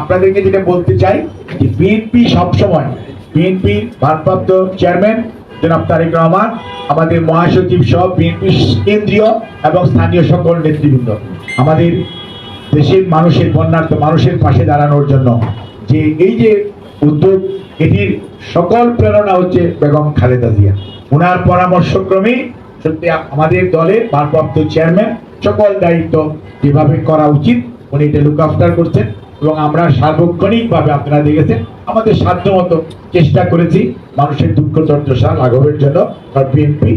আপনাদেরকে যেটা বলতে চাই যে বিএনপি সবসময় বিএনপির ভারপ্রাপ্ত চেয়ারম্যান জনাব তারেক রহমান, আমাদের মহাসচিব সহ বিএনপি কেন্দ্রীয় এবং স্থানীয় সকল নেতৃবৃন্দ, আমাদের দেশের মানুষের বন্যার্থ মানুষের পাশে দাঁড়ানোর জন্য যে এই যে উদ্যোগ, এটির সকল প্রেরণা হচ্ছে বেগম খালেদা জিয়া। ওনার পরামর্শক্রমেই সত্যি আমাদের দলের ভারপ্রাপ্ত চেয়ারম্যান সকল দায়িত্ব যেভাবে করা উচিত, উনি এটা লুক আফটার করছেন। এবং আমরা সার্বক্ষণিকভাবে আপনারা দেখেছেন, আমাদের সাধ্য মতো চেষ্টা করেছি মানুষের দুঃখ চর্চা লাঘবের জন্য বিএনপি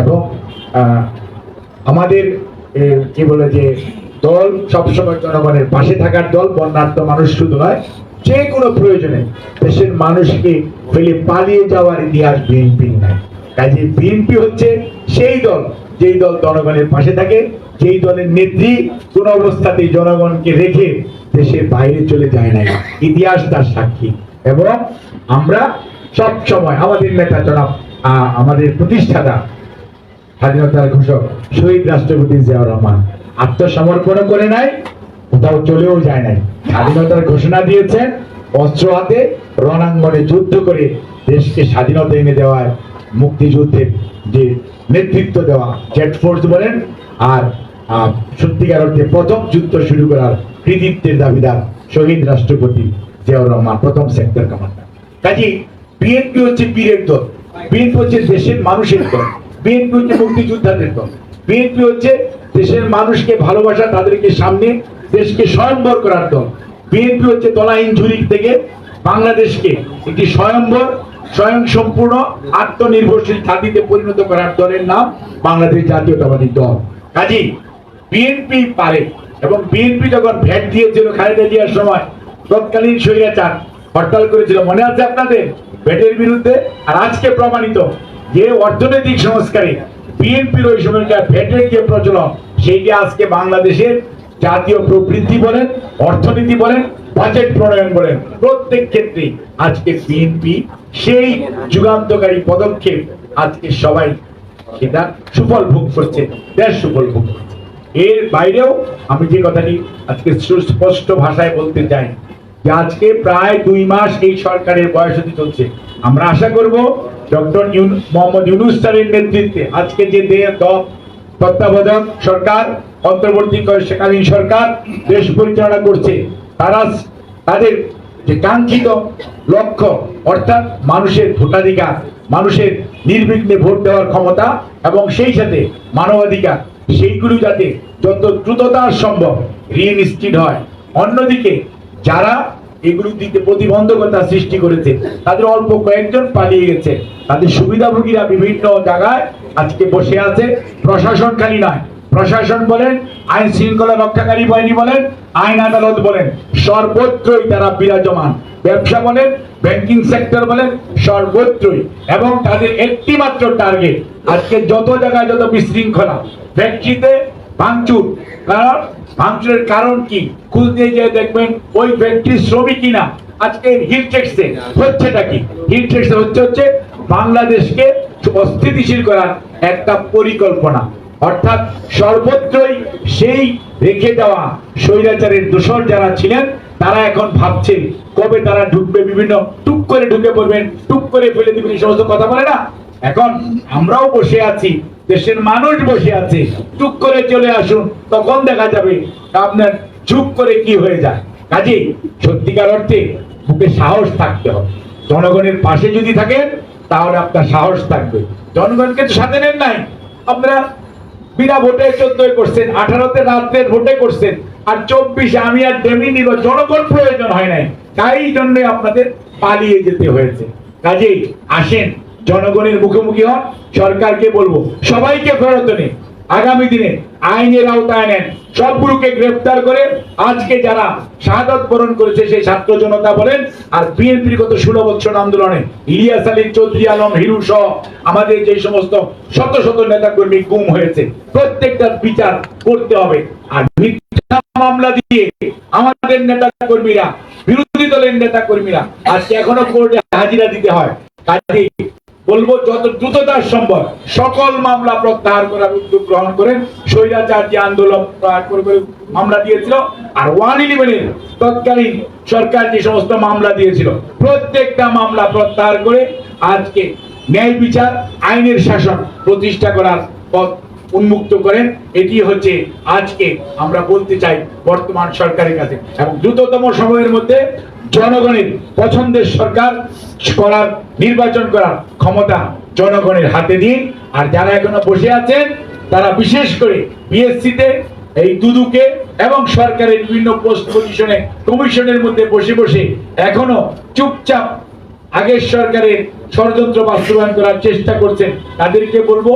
এবং আমাদের কি বলে যে, দল সবসময় জনগণের পাশে থাকার দল বন্যার্থ মানুষ শুধু নয়, যে কোনো প্রয়োজনে দেশের মানুষকে ফেলে পালিয়ে যাওয়ার ইতিহাস বিএনপি নাই কাজে বিএনপি হচ্ছে সেই দল, যেই দল জনগণের পাশে থাকে যেই দলের নেত্রী কোন অবস্থাতেই জনগণকে রেখে দেশের বাইরে চলে যায় নাই। ইতিহাস তার সাক্ষী। এবং আমরা সব সময় আমাদের নেতা জনাব আমাদের প্রতিষ্ঠাতা, স্বাধীনতার ঘোষক শহীদ রাষ্ট্রপতি জিয়াউর রহমান আত্মসমর্পণ করে নাই, কোথাও চলেও যায় নাই। স্বাধীনতার ঘোষণা দিয়েছেন, অস্ত্র হাতে রণাঙ্গনে যুদ্ধ করে দেশকে স্বাধীনতা এনে দেওয়ার মুক্তিযুদ্ধের যে নেতৃত্ব দেওয়া জেট ফোর্স বলেন, আর সত্যিকার অর্থে প্রথম যুদ্ধ শুরু করার কৃতিত্বের দাবিদার শহীদ রাষ্ট্রপতি জিয়াউর রহমান, প্রথম সেক্টর কমান্ডার কাজী বিএনপি হচ্ছে বীরের দল বিএনপি হচ্ছে দেশের মানুষের দল বিএনপি হচ্ছে মুক্তিযোদ্ধাদের দল। বিএনপি হচ্ছে দেশের মানুষকে ভালোবাসা, তাদেরকে সামনে দেশকে স্বয়ম্বর করার দল। বিএনপি হচ্ছে তলাহীন ঝুড়ি থেকে বাংলাদেশকে একটি স্বয়ম্বর স্বয়ং সম্পূর্ণ আত্মনির্ভরশীল জাতিতে পরিণত করার দলের নাম বাংলাদেশ জাতীয়তাবাদী দল। কাজী বিএনপি পারে এবং বিএনপি যখন ভ্যাট দিয়েছিল খালেদা জিয়ার সময়, তৎকালীন স্বৈরাচার হরতাল করেছিল। মনে আছে আপনাদের? ভ্যাটের বিরুদ্ধে? আর আজকে প্রমাণিত যে অর্থনৈতিক সংস্কারে বিএনপির ওই সময়কার ভ্যাটের যে প্রচলন, সেইটি আজকে বাংলাদেশের জাতীয় প্রবৃদ্ধি বলেন, অর্থনীতি বলেন, বাজেট প্রণয়ন বলেন, প্রত্যেক ক্ষেত্রে আজকে বিএনপি সেই যুগান্তকারী পদক্ষেপ আজকে সবাই সেটা সুফল ভোগ করছে, দেশ সুফল ভোগ করছে। এর বাইরেও আমি যে কথাটি আজকে সুস্পষ্ট ভাষায় বলতে চাই যে আজকে প্রায় দুই মাস এই সরকারের বয়সতি চলছে। আমরা আশা করব ডক্টর মোহাম্মদ ইউনুস স্যারের নেতৃত্বে আজকে যে তত্ত্বাবধায়ক সরকার অন্তর্বর্তীকালীন সরকার দেশ পরিচালনা করছে, তারা তাদের যে কাঙ্ক্ষিত লক্ষ্য, অর্থাৎ মানুষের ভোটাধিকার, মানুষের নির্বিঘ্নে ভোট দেওয়ার ক্ষমতা এবং সেই সাথে মানবাধিকার সেইগুলো যাতে যত দ্রুততার সম্ভব রিইনস্টিট হয়। অন্যদিকে, যারা এগুলো দিতে প্রতিবন্ধকতা সৃষ্টি করেছে, তাদের অল্প কয়েকজন পালিয়ে গেছে। তাদের সুবিধাভোগীরা বিভিন্ন জায়গায় আজকে বসে আছে। প্রশাসন খালি নয় প্রশাসন বলেন, আইন শৃঙ্খলা রক্ষাকারী বাহিনী বলেন, আইন আদালত বলেন, সর্বত্রই তারা বিরাজমান। ব্যবসা বলেন ব্যাংকিং সেক্টর বলেন, সর্বত্রই। এবং তাদের একটি মাত্র টার্গেট আজকে যত জায়গায় যত বিশৃঙ্খলা ফ্যাক্টরিতে ভাঙচুর। কারণ, ভাঙচুরের কারণ কি? খুঁজ দিয়ে যে দেখবেন, ওই ফ্যাক্টরি শ্রমিক কিনা? আজকে হিল টেক্সে হচ্ছেটা কি? হিল হচ্ছে হচ্ছে বাংলাদেশকে অস্থিতিশীল করার একটা পরিকল্পনা। অর্থাৎ সর্বত্রই সেই রেখে দেওয়া স্বৈরাচারের দোষর যারা ছিলেন, তারা এখন ভাবছে কবে তারা ঢুকবে? বিভিন্ন টুক করে ঢুকে পড়বেন, টুক করে ফেলে দিবেন, এই সমস্ত কথা বলে না। এখন আমরাও বসে আছি, দেশের মানুষ বসে আছে, টুক করে চলে আসুন, তখন দেখা যাবে আপনার চুপ করে কি হয়ে যায়। কাজেই সত্যিকার অর্থে বুকে সাহস থাকতে হবে। জনগণের পাশে যদি থাকেন, তাহলে আপনার সাহস থাকবে। জনগণকে তো সাথে নেন নাই। আপনারা বিনা ভোটে চোদ্দই করছেন, আঠারোতে রাতের ভোটে করছেন, আর চব্বিশে আমি আর ডেমি নিব জনগণ প্রয়োজন হয় নাই। তাই জন্য আপনাদের পালিয়ে যেতে হয়েছে। কাজেই আসেন, জনগণের মুখোমুখি হন। সরকারকে বলব, সবাইকে ফেরত নেই আগামী দিনে আইনের আওতায় নেন। সবগুলোকে গ্রেফতার করে আজকে যারা শাহাদত বরণ করেছে সেই ছাত্র জনতা বলেন আর বিএনপির গত ষোলো বছর আন্দোলনে ইলিয়াস আলী চৌধুরী আলম, হিরু সহ আমাদের যে সমস্ত শত শত নেতা কর্মী গুম হয়েছে প্রত্যেকটার বিচার করতে হবে। আর মামলা দিয়ে আমাদের নেতা কর্মীরা বিরোধী দলের নেতা কর্মীরা আজকে এখনও কোর্টে হাজিরা দিতে হয়। কাজে বলব যত দ্রুততার সম্ভব। সকল মামলা প্রত্যাহার করার উদ্যোগ গ্রহণ করেন। স্বৈরাচার আন্দোলন করে করে মামলা দিয়েছিল আর ওয়ান ইলেভেনের তৎকালীন সরকার যে সমস্ত মামলা দিয়েছিল, প্রত্যেকটা মামলা প্রত্যাহার করে আজকে ন্যায় বিচার, আইনের শাসন প্রতিষ্ঠা করার পথ উন্মুক্ত করেন। এটি হচ্ছে আজকে আমরা বলতে চাই বর্তমান সরকারের কাছে। এবং দ্রুততম সময়ের মধ্যে জনগণের পছন্দের সরকার করার, নির্বাচন করার ক্ষমতা জনগণের হাতে দিন আর যারা এখনও বসে আছেন, তারা বিশেষ করে বিএসসিতে এই দুদুকে এবং সরকারের বিভিন্ন পোস্ট পজিশনে কমিশনের মধ্যে বসে বসে এখনও চুপচাপ আগের সরকারের ষড়যন্ত্র বাস্তবায়ন করার চেষ্টা করছেন, তাদেরকে বলব,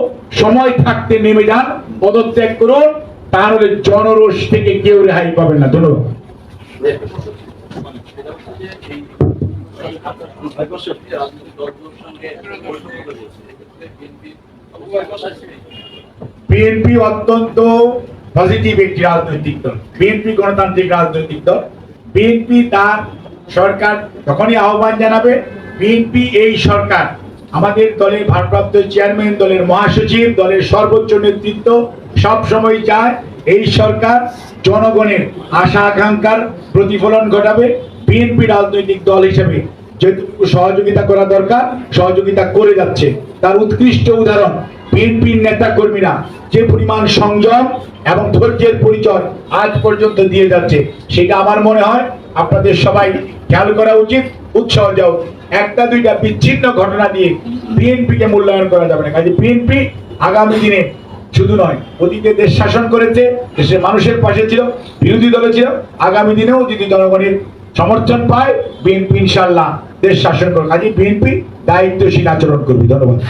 সময় থাকতে নেমে যান, পদত্যাগ করুন, তাহলে জনরোষ থেকে কেউ রেহাই পাবেন না। ধন্যবাদ। বিএনপি অত্যন্ত পজিটিভ একটি রাজনৈতিক দল। বিএনপি গণতান্ত্রিক রাজনৈতিক দল। বিএনপি তার সরকার আহ্বান জানাবে, বিএনপি এই সরকার। আমাদের দলের ভারপ্রাপ্ত চেয়ারম্যান, দলের মহাসচিব, দলের সর্বোচ্চ নেতৃত্ব সব সময় চায় এই সরকার জনগণের আশা আকাঙ্ক্ষার প্রতিফলন ঘটাবে। বিএনপি রাজনৈতিক দল হিসেবে যেটুকু সহযোগিতা করা দরকার, সহযোগিতা করে যাচ্ছে। তার উৎকৃষ্ট উদাহরণ, বিএনপির নেতা কর্মীরা যে পরিমাণ সংযম এবং ধৈর্যের পরিচয় আজ পর্যন্ত দিয়ে যাচ্ছে, সেটা আমার মনে হয় আপনাদের সবাই খেয়াল করা উচিত, উৎসাহ যাও একটা, দুইটা বিচ্ছিন্ন ঘটনা দিয়ে বিএনপিকে মূল্যায়ন করা যাবে না। কাজে বিএনপি আগামী দিনে শুধু নয়, অতীতে দেশ শাসন করেছে, দেশের মানুষের পাশে ছিল, বিরোধী দলে ছিল, আগামী দিনেও যদি জনগণের সমর্থন পায় বিএনপি ইনশাল্লাহ দেশ শাসন করবে কাজে বিএনপি দায়িত্বশীল আচরণ করবে। ধন্যবাদ।